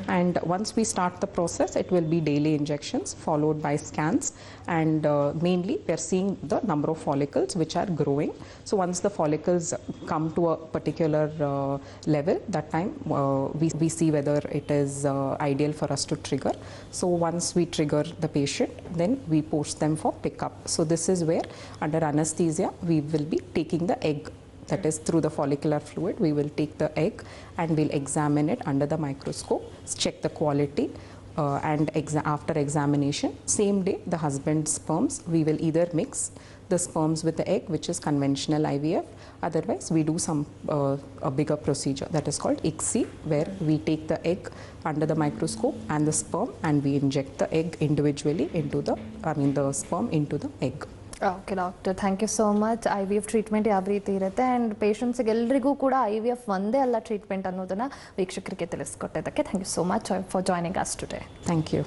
And once we start the process, it will be daily injections followed by scans. And uh, mainly, we are seeing the number of follicles which are growing. So once the follicles come to a particular uh, level, that time uh, we, we see whether it is uh, ideal for us to trigger. So once we trigger the patient, then we post them for pickup. Under anesthesia, we will be taking the egg that is through the follicular fluid. We will take the egg and we'll examine it under the microscope, check the quality. Uh, and exa- after examination, same day, the husband's sperms, we will either mix the sperms with the egg, which is conventional IVF. Otherwise, we do some uh, a bigger procedure that is called ICSI, where we take the egg under the microscope and the sperm, and we inject the egg individually into the, I mean, the sperm into the egg. Okay doctor thank you so much I V F treatment ಯಾವ ರೀತಿ ಇರುತ್ತೆ? And ಪೇಷಂಟ್ಸ್ಗೆ ಎಲ್ಲರಿಗೂ ಕೂಡ I V F ಒಂದೇ ಅಲ್ಲ treatment ಅನ್ನೋದನ್ನು ವೀಕ್ಷಕರಿಗೆ ತಿಳಿಸ್ಕೊಟ್ಟಿದ್ದಕ್ಕೆ thank you so much for joining us today thank you.